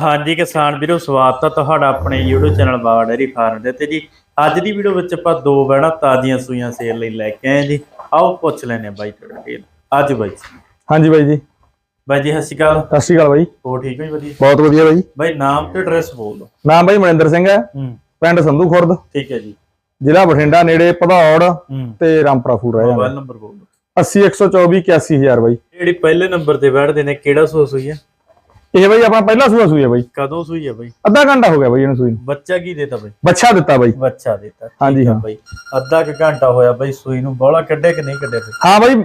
ਹਾਂਜੀ ਕਿਸਾਨ ਵੀਰੋ ਸਵਾਗਤ ਹੈ ਤੁਹਾਡਾ ਆਪਣੇ YouTube channel Baba dairy farm ਦੇ ਤੇ ਜੀ। ਅੱਜ ਦੀ ਵੀਡੀਓ ਵਿੱਚ ਆਪਾਂ ਦੋ ਬੈਣਾ ਤਾਜ਼ੀਆਂ ਸੂਈਆਂ ਸੇਲ ਲਈ ਲੈ ਕੇ ਆਏ ਜੀ। ਆਓ ਪੁੱਛ ਲੈਨੇ ਬਾਈ ਤੁਹਾਡੇ ਅੱਜ ਬਾਈ ਹਾਂਜੀ ਬਾਈ ਜੀ। ਬਾਈ ਜੀ ਸਤਿ ਸ਼੍ਰੀ ਅਕਾਲ। ਸਤਿ ਸ਼੍ਰੀ ਅਕਾਲ ਬਾਈ। ਹੋ ਠੀਕ ਹੋ ਜੀ ਵਧੀਆ? ਬਹੁਤ ਵਧੀਆ ਬਾਈ। ਬਾਈ ਨਾਮ ਤੇ ਐਡਰੈਸ ਬੋਲ ਦਿਓ। ਨਾਮ ਬਾਈ ਮਨਿੰਦਰ ਸਿੰਘ ਹੈ। ਪਿੰਡ ਸੰਧੂ ਖੁਰਦ। ਠੀਕ ਹੈ ਜੀ। ਜ਼ਿਲ੍ਹਾ ਬਠਿੰਡਾ ਨੇੜੇ ਹੂੰ। ਤੇ ਰਾਮਪੁਰਾ ਫੂਡ ਰਹਿ ਜਾਂਦਾ। ਮੋਬਾਈਲ ਨੰਬਰ ਬੋਲ ਦਿਓ। 80 124 81000 ਬਾਈ। ਜਿਹੜੀ ਪਹਿਲੇ ਨੰਬਰ ਤੇ ਬੈਠਦੇ ਨੇ ਕਿਹੜਾ ਸੂਆ ਸੂਈ ਹੈ? ਇਹ ਬਾਈ ਆਪਣਾ ਪਹਿਲਾ ਸੂਆ ਸੂਈ ਹੈ ਬਾਈ। ਕਦੋਂ ਸੂਈ ਹੈ ਬਾਈ? ਅੱਧਾ ਘੰਟਾ ਹੋ ਗਿਆ ਬਾਈ ਇਹਨੂੰ ਸੂਈ ਨੂੰ। ਬੱਚਾ ਕੀ ਦੇਤਾ ਬਾਈ? ਬੱਚਾ ਦਿੱਤਾ ਬਾਈ। ਬੱਚਾ ਦੇਤਾ ਹਾਂਜੀ, ਹੈ। ਬਾਈ। ਅੱਧਾ ਕੁ ਘੰਟਾ ਹੋਇਆ ਬਾਈ ਸੂਈ ਨੂੰ ਬੋਲਾ ਕੱਢੇ ਕਿ ਨਹੀਂ ਕੱਢੇ ਹਾਂ ਬਾਈ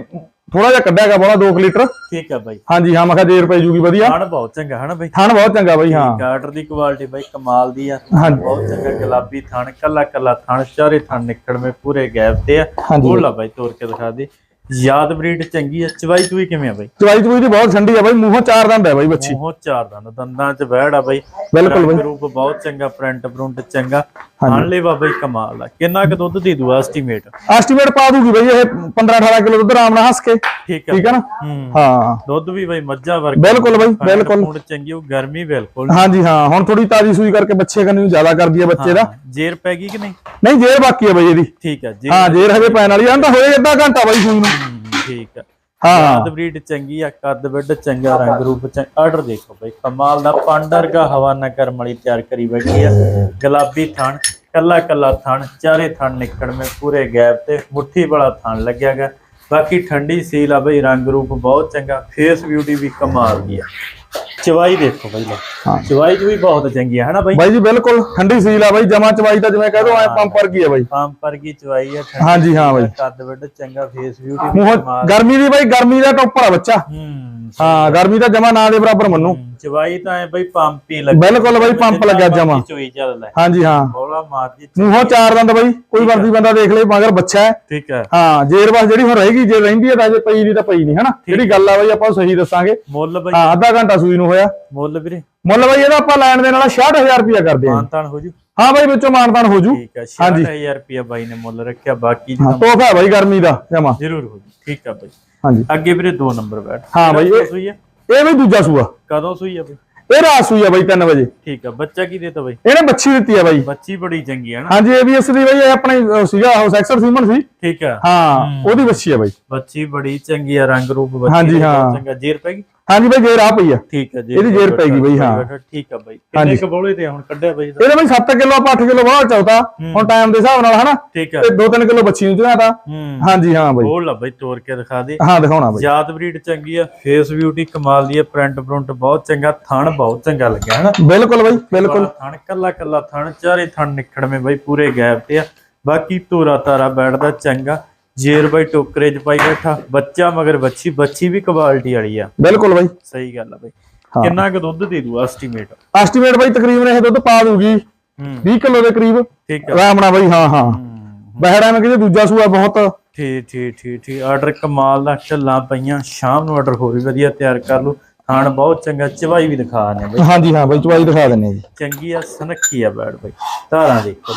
ਥੋੜਾ ਜਿਹਾ ਕੱਢਿਆ ਗਿਆ ਬੋਲਾ 2 ਲੀਟਰ। ਠੀਕ ਹੈ ਬਾਈ। ਹਾਂਜੀ ਹਾਂ ਮੈਂ ਕਿਹਾ ਜੇਰ ਪੈ ਜੂਗੀ ਵਧੀਆ। ਖਾਣ ਬਹੁਤ ਚੰਗਾ ਹੈ ਨਾ ਬਾਈ? ਥਣ ਬਹੁਤ ਚੰਗਾ ਬਾਈ ਹਾਂ। ਗਾਰਡਰ ਦੀ ਕੁਆਲਿਟੀ ਬਾਈ ਕਮਾਲ ਦੀ ਆ। ਹਾਂਜੀ। ਬਹੁਤ ਚੰਗਾ ਗੁਲਾਬੀ ਥਣ ਕੱਲਾ ਕੱਲਾ ਥਣ ਚਾਰੇ ਥਣ ਨਿਕੜਵੇਂ ਪੂਰੇ ਗੈਪ ਤੇ ਆ। ਬੋਲਾ ਬਾਈ ਤੋੜ ਕੇ ਦਿਖਾ ਦੇ। ਯਾਦ ਬਰੀਡ ਚੰਗੀ ਆ ਚਵਾਈ ਚੂਈ ਕਿਵੇਂ ਆ ਬਾਈ? ਚਵਾਈ ਚਵਾਈ ਦੀ ਬਹੁਤ ਠੰਡੀ ਆ ਬਾਈ ਮੂੰਹੋਂ ਚਾਰ ਦੰਦ ਹੈ ਬਾਈ ਬੱਚੀ। ਮੂੰਹੋਂ ਚਾਰ ਦੰਦ ਦੰਦਾਂ 'ਚ ਬਹਿੜ ਆ ਬਾਈ। ਬਿਲਕੁਲ ਬਾਈ। ਰੂਪ ਬਹੁਤ ਚੰਗਾ ਪ੍ਰਿੰਟ ਪ੍ਰਿੰਟ ਚੰਗਾ। ਖਾਣ ਲਈ ਬਾਬਾ ਜੀ ਕਮਾਲ ਆ। ਕਿੰਨਾ ਕੁ ਦੁੱਧ ਦੇ ਦੂ ਐਸਟੀਮੇਟ? ਐਸਟੀਮੇਟ ਪਾ ਦੂਗੀ ਬਾਈ ਇਹ 15 18 ਕਿਲੋ ਦੁੱਧ ਆਰਾਮ ਨਾਲ ਹੱਸ ਕੇ। ਠੀਕ ਆ ਠੀਕ ਹੈ ਨਾ? ਹੂੰ। ਹਾਂ। ਦੁੱਧ ਵੀ ਬਾਈ ਮੱਝਾਂ ਵਰਗਾ। ਬਿਲਕੁਲ ਬਾਈ ਬਿਲਕੁਲ। ਖੂੰਡ ਚੰਗੀ ਉਹ ਗਰਮੀ ਬਿਲਕੁਲ। ਹਾਂਜੀ ਹਾਂ। ਹੁਣ ਥੋੜੀ ਤਾਜ਼ੀ ਸੂਈ ਕਰਕੇ ਬੱਚੇ ਕੰਨੀ ਨੂੰ ਜ਼ਿਆਦਾ ਕਰਦੀ ਹੈ ਬੱਚੇ ਦਾ। ਹਾਂ, ਜੇਰ ਪੈ ਗਈ ਕਿ ਨਹੀਂ? ਨਹੀਂ ਜੇਰ ਬਾਕੀ ਹੈ ਬਾਈ ਇਹਦੀ। ਠੀਕ ਆ ਜੇਰ ਹਾਂ ਜੇਰ ਹਜੇ ਪੈਣ ਵਾਲੀ ਆ। ਤਾਂ ਹੋਏ ਅੱਧਾ ਘੰਟਾ ਬਾਈ ਸੂਈ ਨੂੰ। ਠੀਕ ਆ। ਹਾਂ। ਯਾਦ ਬਰੀਡ ਚੰਗੀ ਆ ਕੱਦ ਵਿੱਡ ਚੰਗਾ ਰੰਗ ਰੂਪ ਚੰਗਾ। ਆਰਡਰ ਦੇਖੋ ਬਈ ਕਮਾਲ ਦਾ ਪਾਂਡਰਗਾ ਹਵਾ ਨਾ ਕਰਮ ਵਾਲੀ ਤਿਆਰ ਕਰੀ ਬੈਠੀ ਆ। ਗੁਲਾਬੀ ਥਣ ਕੱਲਾ ਕੱਲਾ ਥਣ ਚਾਰੇ ਥਣ ਨਿਕੜ ਮੇ ਪੂਰੇ ਗੈਪ ਤੇ ਮੁੱਠੀ ਵਾਲਾ ਥਣ ਲੱਗਿਆਗਾ। ਬਾਕੀ ਠੰਡੀ ਸੀਲ ਆ ਬਈ ਰੰਗ ਰੂਪ ਬਹੁਤ ਚੰਗਾ ਫੇਸ ਬਿਊਟੀ ਵੀ ਕਮਾਲ ਦੀ ਆ। ਚਵਾਈ ਦੇਖੋ ਹਾਂ। ਚਵਾਈ ਚ ਵੀ ਬਹੁਤ ਚੰਗੀ ਆ ਹਨਾ ਬਈ? ਬਾਈ ਜੀ ਬਿਲਕੁਲ ਠੰਡੀ ਸੀਲ ਆ ਬਾਈ ਜਮਾ ਚਵਾਈ ਤਾਂ ਜਿਵੇਂ ਕਹਿ ਦੋ ਐ ਪੰਪ ਵਰਗੀ ਆ ਬਾਈ। ਪਰ ਕੀ ਚਵਾਈ ਆ ਹਾਂਜੀ ਹਾਂ ਬਾਈ। ਕੱਦ ਵਿੱਡ ਚੰਗਾ ਫੇਸ ਬਿਊਟੀ ਮੂੰਹ ਗਰਮੀ ਦੀ ਬਾਈ ਗਰਮੀ ਦਾ ਟੋਪਰ ਆ ਬੱਚਾ। ਹੂੰ। ਹਾਂ ਗਰਮੀ ਦਾ ਜਮਾ ਨਾ ਦੇ ਬਰਾਬਰ ਮੰਨੂ। ਚਵਾਈ ਤਾਂ ਐ ਬਈ ਪੰਪ ਹੀ ਲੱਗ। ਬਿਲਕੁਲ ਬਾਈ ਪੰਪ ਲੱਗਿਆ ਜਮਾ। ਚੋਈ ਚੱਲਦਾ ਹੈ। ਹਾਂਜੀ ਹਾਂ। ਬੋਲਾ ਮਾਰਦੀ ਮੂੰਹੋਂ ਚਾਰ ਦੰਦ ਬਾਈ ਕੋਈ ਵਰਦੀ ਬੰਦਾ ਦੇਖ ਲੇ ਮਗਰ ਬੱਚਾ ਹੈ। ਠੀਕ ਹੈ ਹਾਂ ਜੇਰ ਬਸ ਜਿਹੜੀ ਹੁਣ ਰਹੇਗੀ ਜੇ ਰਹਿੰਦੀ ਹੈ ਤਾਂ ਜੇ ਪਈ ਨਹੀਂ ਤਾਂ ਪਈ ਨਹੀਂ ਹਨਾ? ਜਿਹੜੀ ਗੱਲ ਆ ਬਾਈ ਆਪਾਂ ਸਹੀ ਦੱਸਾਂਗੇ। ਮੁੱਲ ਬਈ। ਹਾਂ ਅੱਧਾ ਘੰਟਾ ਸੂਈ ਨੂੰ ਹੋਇਆ। ਮੁੱਲ ਵੀਰੇ। ਮੁੱਲ ਬਾਈ ਇਹਦਾ ਆਪਾਂ ਲੈਣ ਦੇ ਨਾਲ 66000 ਰੁਪਇਆ ਕਰਦੇ ਆਂ ਮਾਨਤਾਨ ਹੋ ਜੂ। ਹਾਂ ਬਾਈ ਵਿੱਚੋਂ ਮਾਨਦਾਨ ਹੋ ਜੂ। ਠੀਕ ਹੈ 60000 ਰੁਪਇਆ ਬਾਈ ਨੇ ਮੁੱਲ ਰੱਖਿਆ ਬਾਕੀ ਹਾਂ ਤੋਹਫਾ ਹੈ ਬਾਈ ਗਰਮੀ ਦਾ ਜਮਾ। ਜ਼ਰੂਰ ਹੋ ਜੂ। ਠੀਕ ਹੈ ਬਾਈ। ਹਾਂਜੀ। ਅੱਗੇ ਵੀਰੇ ਦੋ ਨੰਬਰ ਬੈਠ। ਹਾਂ ਬਾਈ, ਇਹ- ਸੂਈ ਹੈ ਇਹ ਬਈ ਦੂਜਾ ਸੂਆ। ਕਦੋਂ ਸੂਈ ਹੈ ਬਾਈ? ਇਹ ਰਾਤ ਸੂਈ ਆ ਬਾਈ 3 ਵਜੇ। ਠੀਕ ਹੈ ਬੱਚਾ ਕੀ ਦੇਤਾ ਬਾਈ? ਇਹਨੇ ਬੱਚੀ ਦਿੱਤੀ ਆ ਬਾਈ। ਬੱਚੀ ਬੜੀ ਚੰਗੀ ਹੈ ਨਾ। ਹਾਂਜੀ ਏਬੀਐਸ ਦੀ ਬਾਈ ਇਹ ਆਪਣੇ ਸੀਗਾ ਉਹ ਸੈਕਸਰ ਸੀਮਨ ਸੀ। ਠੀਕ ਹੈ ਹਾਂ। ਉਹਦੀ ਬੱਚੀ ਆ ਬਾਈ। ਬੱਚੀ ਬੜੀ ਚੰਗੀ ਆ ਰੰਗ ਰੂਪ ਬੱਚੀ ਹਾਂਜੀ, ਹਾਂ। ਚੰਗਾ। ਜੇਰ ਪੈ ਗਈ? ਹਾਂਜੀ ਬਾਈ ਜੇਰ ਆ ਪਈ ਆ। ਠੀਕ ਹੈ ਜੀ ਇਹਦੀ ਜੇਰ ਪੈ ਗਈ ਬਈ, ਹਾਂ। ਠੀਕ ਹੈ ਬਾਈ। ਕਿੰਨੇ ਕ ਬੋਲੇ ਤੇ ਹੁਣ ਕੱਢਿਆ ਬਾਈ ਇਹਦੇ? ਬਾਈ 7 ਕਿਲੋ ਆਪਾਂ 8 ਕਿਲੋ ਬਾਹਰ ਚੌਤਾ ਹੁਣ ਟਾਈਮ ਦੇ ਹਿਸਾਬ ਨਾਲ ਹਨਾ? ਤੇ 2-3 ਕਿਲੋ ਬੱਚੀ ਨੂੰ ਚੜਾਤਾ ਹਾਂਜੀ ਹਾਂ ਬਾਈ। ਬੋਲ ਲਾ ਬਾਈ ਤੋੜ ਕੇ ਦਿਖਾ ਦੇ। ਹਾਂ ਦਿਖਾਉਣਾ ਬਾਈ। ਯਾਦ ਬਰੀਡ ਚੰਗੀ ਆ ਫੇਸ ਬਿਊਟੀ ਕਮਾਲ ਦੀ ਆ ਪ੍ਰਿੰਟ ਪ੍ਰਿੰਟ ਬਹੁਤ ਚੰਗਾ ਥਣ ਬਹੁਤ ਚੰਗਾ ਲੱਗਿਆ ਹਨਾ? ਬਿਲਕੁਲ ਬਾਈ ਬਿਲਕੁਲ। ਥਣ ਕੱਲਾ ਕੱਲਾ ਥਣ ਚਾਰੇ ਥਣ ਨਿਕੜਵੇਂ ਬਾਈ ਪੂਰੇ ਗੈਪ ਤੇ ਆ। ਬਾਕੀ ਤੋਰਾ ਤਾਰਾ ਬੈਠਦਾ ਚੰਗਾ। ਜੇਰ ਬਾਈ ਟੋਕਰੇ 'ਚ ਪਾਈ ਬੈਠਾ ਬੱਚਾ ਮਗਰ ਬੱਚੀ ਬੱਚੀ ਵੀ ਕੁਆਲਿਟੀ ਵਾਲੀ ਆ। ਬਿਲਕੁਲ ਬਾਈ। ਸਹੀ ਗੱਲ ਆ ਬਾਈ। ਹਾਂ। ਕਿੰਨਾ ਕੁ ਦੁੱਧ ਦੇ ਦੂ ਐਸਟੀਮੇਟ? ਐਸਟੀਮੇਟ ਬਾਈ ਤਕਰੀਬਨ ਇਹ ਦੁੱਧ ਪਾ ਦੂਗੀ। ਹੂੰ। 20 ਕਿਲੋ ਦੇ ਕਰੀਬ। ਠੀਕ ਆ। ਆਰਾਮ ਬਾਈ ਹਾਂ ਹਾਂ। ਹੂੰ, ਬਹਿੜਾ ਮੈਂ ਕਿਹਾ ਦੂਜਾ ਸੂਆ ਬਹੁਤ। ਠੀਕ ਠੀਕ ਠੀਕ ਠੀਕ। ਆਰਡਰ ਕਮਾਲ ਦਾ ਢੱਲਾਂ ਪਈਆਂ। ਸ਼ਾਮ ਨੂੰ ਆਰਡਰ ਹੋਰ ਵੀ ਵਧੀਆ ਤਿਆਰ ਕਰ ਲਓ। ਥਾਣ ਬਹੁਤ ਚੰਗਾ ਚਵਾਈ ਵੀ ਦਿਖਾ ਨੇ ਬਾਈ। ਹਾਂਜੀ ਹਾਂ ਬਾਈ ਚਵਾਈ ਦਿਖਾ ਦਿੰਨੇ ਜੀ। ਚੰਗੀ ਆ ਸਨੱਖੀ ਆ ਬੈੜ ਬਾਈ। ਧਾਰਾਂ ਦੇਖੋ।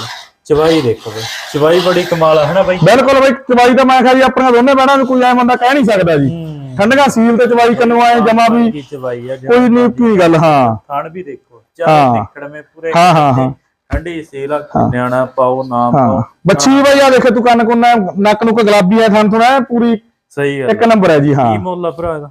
ਚਵਾਈ ਦੇਖੋ ਬਾਈ ਚਵਾਈ ਬੜੀ ਕਮਾਲ ਆ ਹਨਾ ਬਾਈ? ਬਿਲਕੁਲ ਬਾਈ ਚਵਾਈ ਤਾਂ ਮੈਂ ਕਿਹਾ ਜੀ ਆਪਣੀਆਂ ਦੋਨੇ ਬਹਿੜਾਂ ਨੂੰ ਕੋਈ ਐ ਬੰਦਾ ਕਹਿ ਨਹੀਂ ਸਕਦਾ ਜੀ। ਠੰਡਗਾ ਸੀਲ ਤੇ ਚਵਾਈ ਕੰਨੋਂ ਆਏ ਜਮਾ ਵੀ ਕੋਈ ਨਹੀਂ ਕੀ ਗੱਲ ਹਾਂ। ਥਾਣ ਵੀ ਦੇਖੋ ਹਾਂ। ਚਾਰ ਦੇਖੜ ਮੇ ਪੂਰੇ ਹਾਂ, ਹਾਂ, ਹਾਂ। ਠੰਡੀ ਸੇਲਾ ਨਿਆਣਾ ਪਾਓ ਨਾ ਪਾਓ। ਬੱਚੀ ਬਾਈ ਆ ਦੇਖੇ ਤੂੰ ਕੰਨ ਕੁੰਨਾ ਨੱਕ ਨੂੰ ਕੋ ਗੁਲਾਬੀ ਆ ਥਾਂ ਥੋੜਾ ਪੂਰੀ ਸਹੀ ਗੱਲ ਇੱਕ ਨੰਬਰ ਹੈ ਜੀ ਹਾਂ। ਕੀ ਮੁੱਲ ਆ ਭਰਾ ਇਹਦਾ?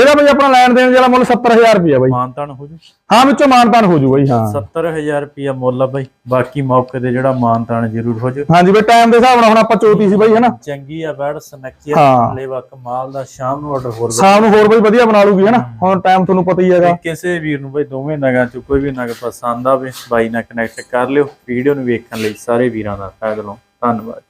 ਇਹਦਾ ਬਾਈ ਆਪਣਾ ਲੈਣ ਦੇਣ ਜਿਹੜਾ ਮੁੱਲ 70000 ਰੁਪਇਆ ਬਾਈ। ਮਾਨਤਾਨ ਹੋ ਜੂ? ਹਾਂ ਵਿੱਚੋਂ ਮਾਨਤਾਨ ਹੋ ਜੂ ਬਾਈ ਹਾਂ। 70000 ਰੁਪਿਆ ਮੁੱਲ ਆ ਬਾਈ। ਬਾਕੀ ਮੌਕੇ ਤੇ ਜਿਹੜਾ ਮਾਨਤਾਨ ਜ਼ਰੂਰ ਹੋ ਜੂ। ਹਾਂਜੀ ਬਾਈ ਟਾਈਮ ਦੇ ਹਿਸਾਬ ਨਾਲ ਹੁਣ ਆਪਾਂ ਚੋਤੀ ਸੀ ਬਾਈ ਹਨਾ। ਚੰਗੀ ਆ ਬੈੜ। ਆ ਲੇਵਾ ਕਮਾਲ ਦਾ ਸ਼ਾਮ ਨੂੰ ਆਰਡਰ ਹੋਰ ਸ਼ਾਮ ਨੂੰ ਹੋਰ ਬਾਈ ਵਧੀਆ ਬਣਾ ਲੂਗੀ ਹਨਾ। ਹੁਣ ਟਾਈਮ ਤੁਹਾਨੂੰ ਪਤਾ ਹੀ ਹੈਗਾ। ਕਿਸੇ ਵੀਰ ਨੂੰ ਬਈ ਦੋਵੇਂ ਨਗਾਂ ਚ ਕੋਈ ਵੀ ਨਗ ਪਸੰਦ ਆਵੇ ਬਾਈ ਨਾਲ ਕਨੈਕਟ ਕਰ ਲਿਓ। ਵੀਡੀਓ ਨੂੰ ਵੇਖਣ ਲਈ ਸਾਰੇ ਵੀਰਾਂ ਦਾ ਦਿਲੋਂ ਧੰਨਵਾਦ।